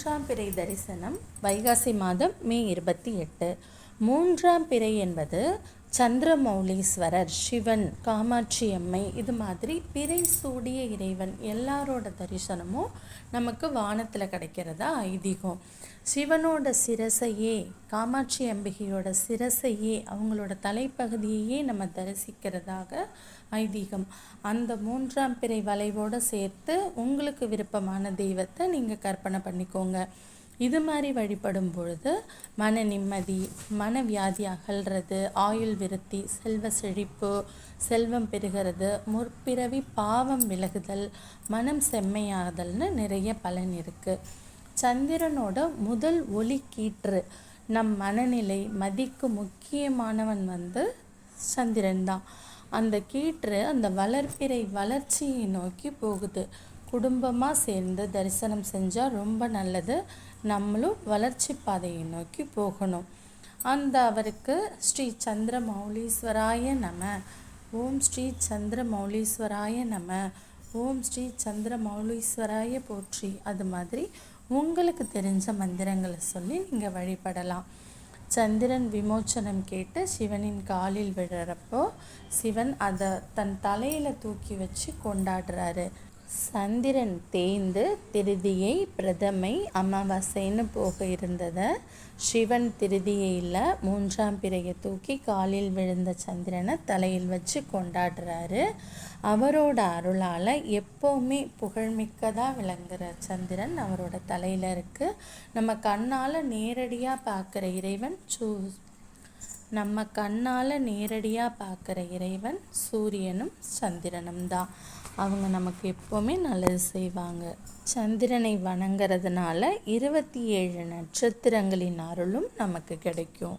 மூன்றாம் பிறை தரிசனம் வைகாசி மாதம் மே இருபத்தி எட்டு. மூன்றாம் பிறை என்பது சந்திரமௌலீஸ்வரர் சிவன் காமாட்சி அம்மை இது மாதிரி பிறை சூடிய இறைவன் எல்லாரோட தரிசனமும் நமக்கு வானத்தில் கிடைக்கிறதா ஐதீகம். சிவனோட சிரசையே காமாட்சி அம்பிகையோட சிரசையே அவங்களோட தலைப்பகுதியையே நம்ம தரிசிக்கிறதாக ஐதீகம். அந்த மூன்றாம் பிறை வளைவோடு சேர்த்து உங்களுக்கு விருப்பமான தெய்வத்தை நீங்கள் கற்பனை பண்ணிக்கோங்க. இது மாதிரி வழிபடும் பொழுது மன நிம்மதி மனவியாதி அகல்றது ஆயுள் விருத்தி செல்வ செழிப்பு செல்வம் பெறுகிறது முற்பிறவி பாவம் விலகுதல் மனம் செம்மையாதல்னு நிறைய பலன் இருக்குது சந்திரனோட முதல் ஒளி கீற்று நம் மனநிலை மதிக்கு முக்கியமானவன் வந்து சந்திரன் தான் அந்த கீற்று அந்த வளர்ப்பிறை வளர்ச்சியை நோக்கி போகுது. குடும்பமாக சேர்ந்து தரிசனம் செஞ்சால் ரொம்ப நல்லது. நம்மளும் வளர்ச்சி பாதையை நோக்கி போகணும். அந்த அவருக்கு ஸ்ரீ சந்திர மௌலீஸ்வராய நம. ஓம் ஸ்ரீ சந்திர மௌலீஸ்வராய நம. ஓம் ஸ்ரீ சந்திர மௌலீஸ்வராய போற்றி. அது மாதிரி உங்களுக்கு தெரிஞ்ச மந்திரங்களை சொல்லி நீங்கள் வழிபடலாம். சந்திரன் விமோச்சனம் கேட்டு சிவனின் காலில் விழுறப்போ சிவன் அதை தன் தலையில் தூக்கி வச்சு கொண்டாடுறாரு. சந்திரன் தேய்ந்து திருதியை பிரதமை அமாவாசைன்னு போக இருந்ததை. சிவன் திருதியையில் மூன்றாம் பிறையை தூக்கி காலில் விழுந்த சந்திரனை தலையில் வச்சு கொண்டாடுறாரு. அவரோட அருளால் எப்போவுமே புகழ்மிக்கதாக விளங்குற சந்திரன். அவரோட தலையில் இருக்குது நம்ம கண்ணால் நேரடியாக பார்க்குற இறைவன் சூ நம்ம கண்ணால் நேரடியாக பார்க்குற இறைவன் சூரியனும் சந்திரனும் தான் அவங்க நமக்கு எப்போவுமே நல்லது செய்வாங்க. சந்திரனை வணங்குறதுனால இருபத்தி ஏழு நட்சத்திரங்களின் அருளும் நமக்கு கிடைக்கும்.